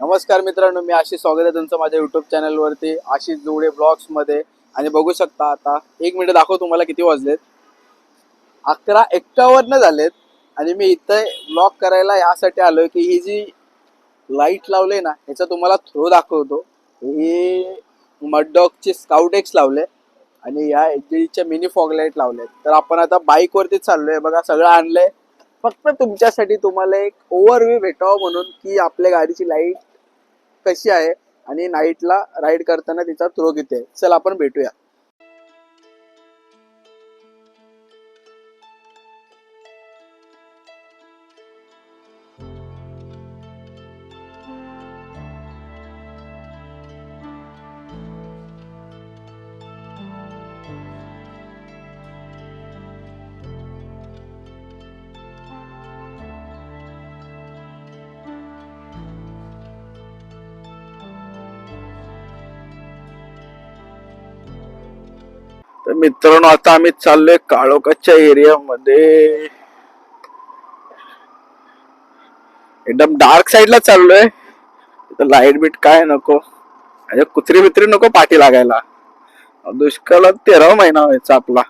नमस्कार मित्रांनो मी आशिष स्वागत आहे तुमचं माझ्या युट्यूब चॅनलवरती आशिष जोडे ब्लॉग्समध्ये आणि बघू शकता आता एक मिनिट दाखव तुम्हाला किती वाजलेत. अकरा एक्कावन्न झालेत आणि मी इथं ब्लॉग करायला यासाठी आलोय की ही जी लाइट लावले ना ह्याचा तुम्हाला थ्रो दाखवतो. हे मडडॉगचे स्काउट एक्स लावले आणि या एचडीच्या मिनी फॉग लाइट लावले. तर आपण आता बाईकवरती चाललोय. बघा सगळं आणलंय. फक्त तुमच्यासाठी तुम्हाला एक ओव्हरव्ह्यू भेटावं म्हणून की आपल्या गाडीची लाइट कशी आहे आणि नाईटला राईड करताना तिचा थ्रो किती आहे? चल आपण भेटूया. तर मित्रांनो आता आम्ही चाललोय काळोखाच्या एरियामध्ये. एकदम डार्क साईडला चाललोय. लाइट बीट काय नको. आणि कुत्री बित्री नको पाठी लागायला. दुष्काळात तेरा महिना व्हायचा आपला.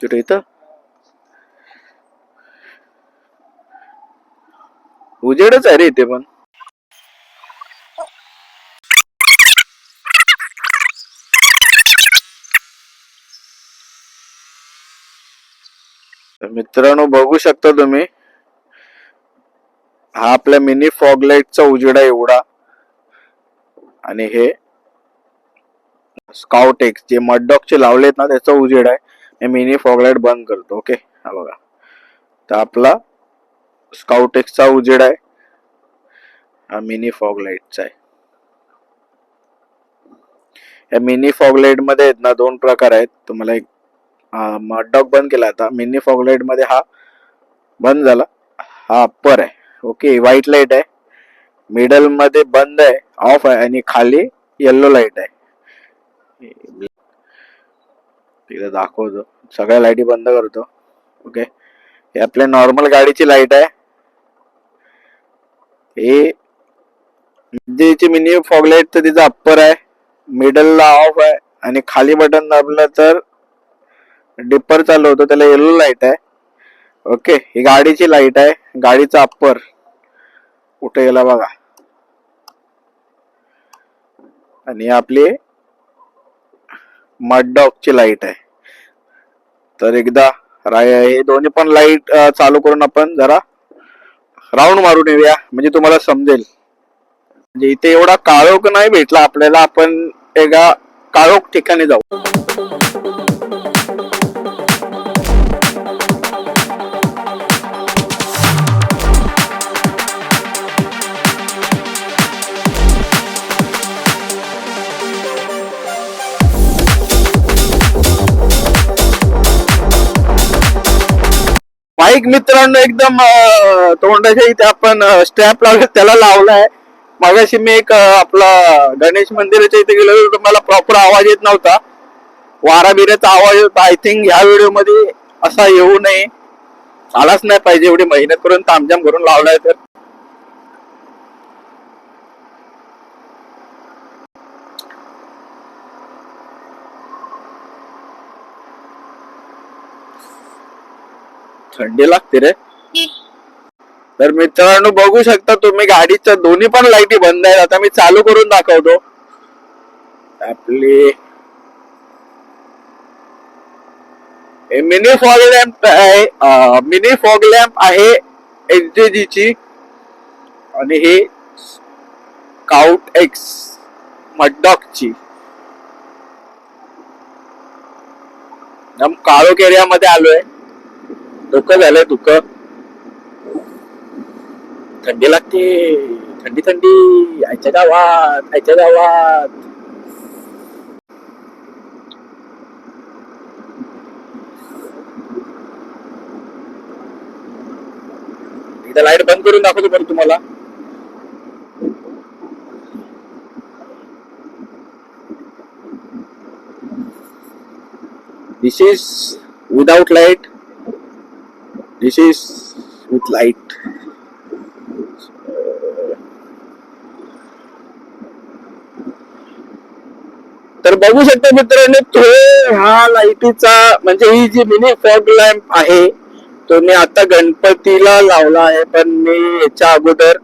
कुठे इथं? उजेडच आहे रे इथे पण. मित्रांनो बघू शकता तुम्ही हा आपल्या मिनी फॉग लाईटचा उजेडा एवढा. आणि हे स्काउट एक्स जे मडडॉगचे लावलेत ना त्याचा उजेड आहे. मिनी फॉग लाइट बंद करतो ओके? हा बघा. तर आपला स्काउट एक्सचा उजेड आहे. हा मिनी फॉग लाईटचा आहे. या मिनी फॉग लाइटमध्ये आहेत ना दोन प्रकार आहेत. तुम्हाला एक डॉग बंद केला आता. मिनी फॉग लाइटमध्ये हा बंद झाला. हा अप्पर आहे. ओके व्हाईट लाइट आहे. मिडलमध्ये बंद आहे. ऑफ आहे. आणि खाली येल्लो लाइट आहे. तिला दाखवतो. सगळ्या लाईटी बंद करतो. ओके हे आपल्या नॉर्मल गाडीची लाइट आहे. हे जी मिनी फॉग लाइट तर तिचा अप्पर आहे मिडलला ऑफ आहे आणि खाली बटन दाबलं तर डिप्पर चालू होतो त्याला येलो लाइट आहे. ओके ही गाडीची लाइट आहे गाडीचा अप्पर कुठे गेला बघा. आणि आपली मडडॉकची लाइट आहे. तर एकदा राय हे दोन्ही पण लाइट चालू करून आपण जरा राऊंड मारून येऊया. म्हणजे तुम्हाला समजेल. म्हणजे इथे एवढा काळोख नाही भेटला. आपल्याला आपण एका काळोख ठिकाणी जाऊ. एक मित्रांनो एकदम तोंडाच्या इथे आपण स्टॅम्प लावला त्याला लावलाय. मागाशी मी एक आपला गणेश मंदिराच्या इथे गेलो होतो मला प्रॉपर आवाज येत नव्हता. वारा बिऱ्याचा आवाज होता. आय थिंक ह्या व्हिडिओमध्ये असा येऊ नये. आलाच नाही पाहिजे एवढी मेहनत करून तामजाम करून लावलाय तर. थंडी लागते रे. तर मित्रांनो बघू शकता तुम्ही गाडीच्या दोन्ही पण लाईटी बंद आहेत. आता मी चालू करून दाखवतो. आपली मिनी फॉग लॅम्प आहे. मिनी फॉग लॅम्प आहे एच ची आणि हे काउट एक्स मडॉकची. एकदम काळोख एरियामध्ये आलोय. धुकं झालंय धुकं. थंडी लागते. थंडी थंडी. आयच्या गावात आयच्या गावात. एकदा लाइट बंद करून दाखवतो बरं तुम्हाला. This is without light this is with light तर बघू शकता मित्रांनो तो हा लाईटीचा म्हणजे ही जी मिनी फॉग लॅम्प आहे तो मी आता गणपतीला लावला आहे पण मी याच्या अगोदर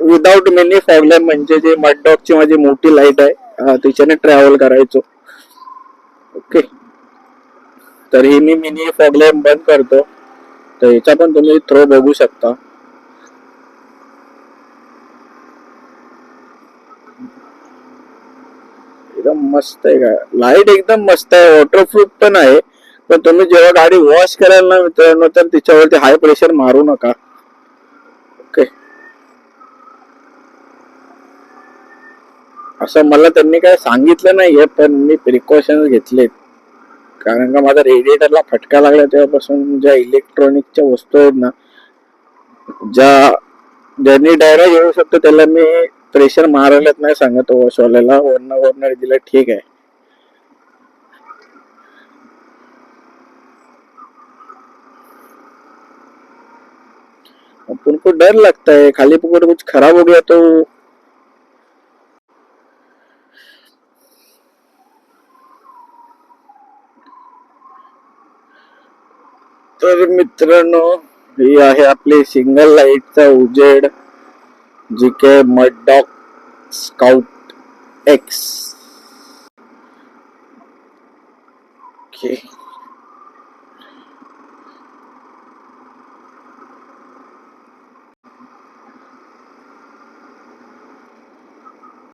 विदाउट मिनी फॉग लॅम्प म्हणजे जे मडडॉगची माझी मोठी लाइट आहे तिच्याने ट्रॅव्हल करायचो. ओके तर ही मी मिनी फॉग बंद करतो. तर याचा पण तुम्ही थ्रो बघू शकता. एकदम मस्त आहे का? लाइट एकदम मस्त आहे. वॉटरप्रूफ पण आहे. पण तुम्ही जेव्हा गाडी वॉश कराल ना मित्रांनो तर तिच्यावरती हाय प्रेशर मारू नका. ओके असं मला त्यांनी काय सांगितलं नाहीये पण मी प्रिकॉशन घेतलेत. कारण का माझा रेडिएटरला फटका लागला तेव्हापासून ज्या इलेक्ट्रॉनिकच्या वस्तू आहेत ना ज्या ज्यांनी डायरेक्ट येऊ शकतो त्याला मी प्रेशर मारायलाच नाही सांगत वॉशवाल्याला वरण वरण दिलं ठीक आहे. अपन को डर लगता है खाली पुकट कुछ खराब हो गया तो. तर मित्रांनो ही आहे आपली सिंगल लाईटचा उजेड जी के मडडॉक स्काउट एक्स ओके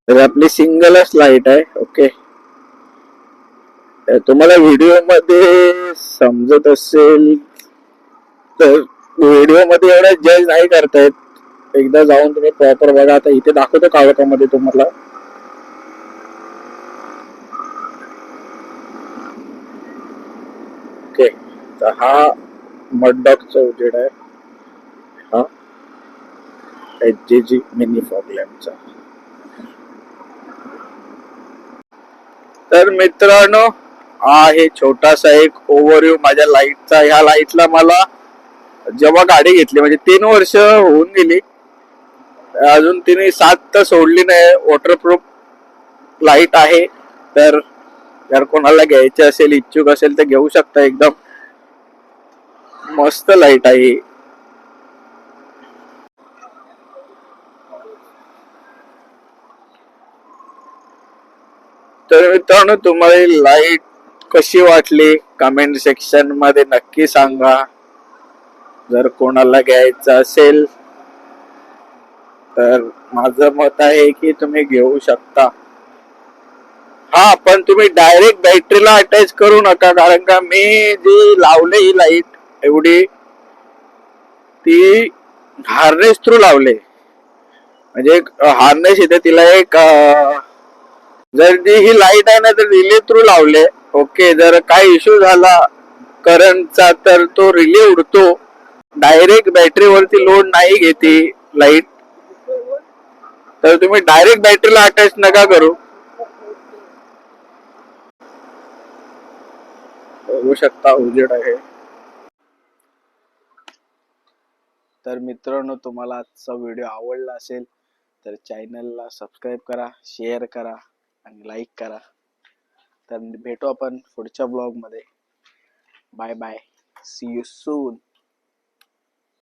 तर आपली सिंगलच लाइट आहे ओके तुम्हाला व्हिडिओमध्ये समजत असेल तर व्हिडिओमध्ये एवढं जज नाही करतायत. एकदा जाऊन तुम्ही प्रॉपर बघा. आता इथे दाखवतो काळोखामध्ये तुम्हाला. ओके तर हा मडडॉकचा उजेड आहे. हा. एच जे जी मिनी फॉग लॅम्पचा तर मित्रांनो हा हे छोटासा एक ओव्हरव्ह्यू माझ्या लाईटचा ह्या लाईटला मला जेव्हा गाडी घेतली म्हणजे तीन वर्ष होऊन गेली अजून तिने सात तर सोडली नाही वॉटरप्रूफ लाइट आहे तर जर कोणाला घ्यायचे असेल इच्छुक असेल तर घेऊ शकता एकदम. मस्त लाइट आहे तर मित्रांनो तुम्हाला लाइट कशी वाटली? कमेंट सेक्शनमध्ये नक्की सांगा. जर कोणाला घ्यायचं असेल तर माझं मत आहे की तुम्ही घेऊ शकता. हा पण तुम्ही डायरेक्ट बॅटरीला अटॅच करू नका कारण का मी जी लावले ही लाइट एवढी ती हार्नेस थ्रू लावले. म्हणजे हार्नेस येते तिला एक जर ती ही लाइट आहे ना तर रिले थ्रू लावले. ओके जर काय इश्यू झाला करंटचा तर तो रिले उडतो. डायरेक्ट बॅटरीवरती लोड नाही घेते लाइट तर तुम्ही डायरेक्ट बॅटरीला अटॅच नका करू. बघू शकता उजेड आहे. तर मित्रांनो तुम्हाला आजचा व्हिडिओ आवडला असेल तर चॅनलला सबस्क्राईब करा शेअर करा आणि लाईक करा. तर भेटू आपण पुढच्या ब्लॉगमध्ये bye bye see you soon